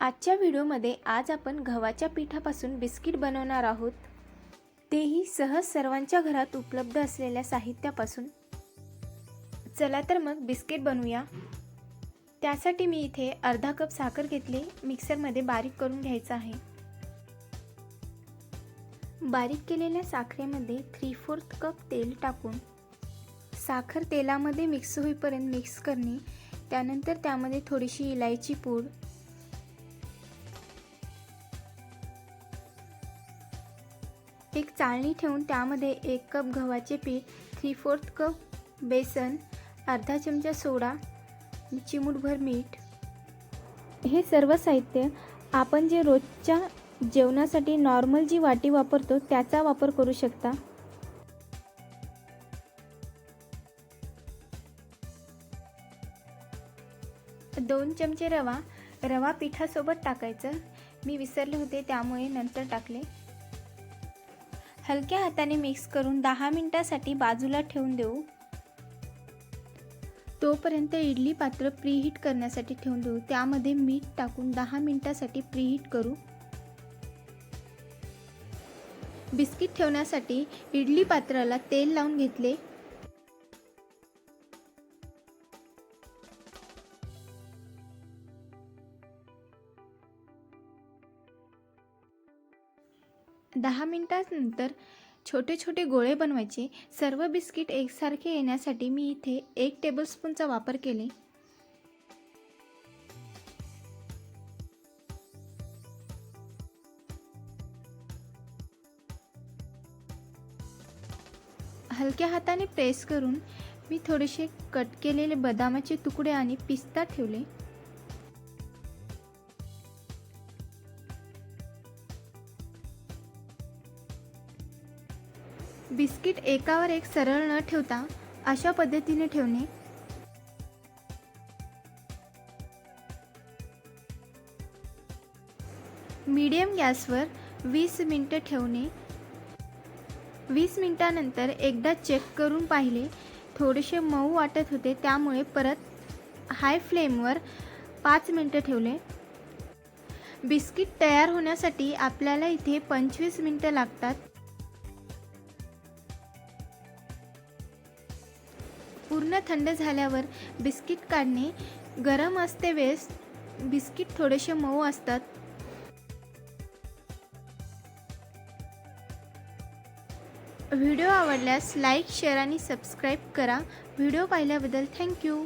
आजच्या व्हिडिओमध्ये आज आपण गव्हाच्या पिठापासून बिस्किट बनवणार आहोत. तेही सहज सर्वांच्या घरात उपलब्ध असलेल्या साहित्यापासून. चला तर मग बिस्किट बनवूया. त्यासाठी मी इथे अर्धा कप साखर घेतली. मिक्सरमध्ये बारीक करून घ्यायचं आहे. बारीक केलेल्या साखरेमध्ये थ्री फोर्थ कप तेल टाकून. साखर तेलामध्ये मिक्स होईपर्यंत मिक्स करणे. त्यानंतर त्यामध्ये थोडीशी इलायची पूड. एक चाळणी ठेवून त्यामध्ये एक कप गव्हाचे पीठ थ्री फोर्थ कप बेसन अर्धा चमचा सोडा चिमूटभर मीठ. हे सर्व साहित्य आपण जे रोजच्या जेवणासाठी नॉर्मल जी वाटी वापरतो त्याचा वापर करू शकता. दोन चमचे रवा. रवा पिठासोबत टाकायचं. मी विसरले होते त्यामुळे नंतर टाकले. हलक्या हाताने मिक्स करून दहा मिनटासाठी बाजूला ठेवून देऊ. तोपर्यंत इडली पात्र प्रीहीट करण्यासाठी ठेवून देऊ. त्यामध्ये मीठ टाकून दहा मिनटासाठी प्रीहीट करू. बिस्किट ठेवण्यासाठी इडली पात्राला तेल लावून घेतले. दहा मिनटानंतर छोटे छोटे गोळे बनवायचे. सर्व बिस्किट एकसारखे येण्यासाठी मी इथे एक टेबलस्पूनचा वापर केले. हलक्या हाताने प्रेस करून मी थोडेसे कट केलेले बदामाचे तुकडे आणि पिस्ता ठेवले. बिस्किट एकावर एक सरळ न ठेवता अशा पद्धतीने ठेवणे. मीडियम गॅसवर वीस मिनटं ठेवणे. वीस मिनटानंतर एकदा चेक करून पाहिले थोडेसे मऊ वाटत होते त्यामुळे परत हाय फ्लेमवर पाच मिनटं ठेवले. बिस्किट तयार होण्यासाठी आपल्याला इथे पंचवीस मिनटं लागतात. पूर्ण थंड झाल्यावर बिस्किट काढणे गरम असते वेळेस बिस्किट थोडेसे मऊ असतात. व्हिडिओ आवडल्यास लाईक शेअर आणि सबस्क्राईब करा. व्हिडिओ पाहिल्याबद्दल थँक्यू.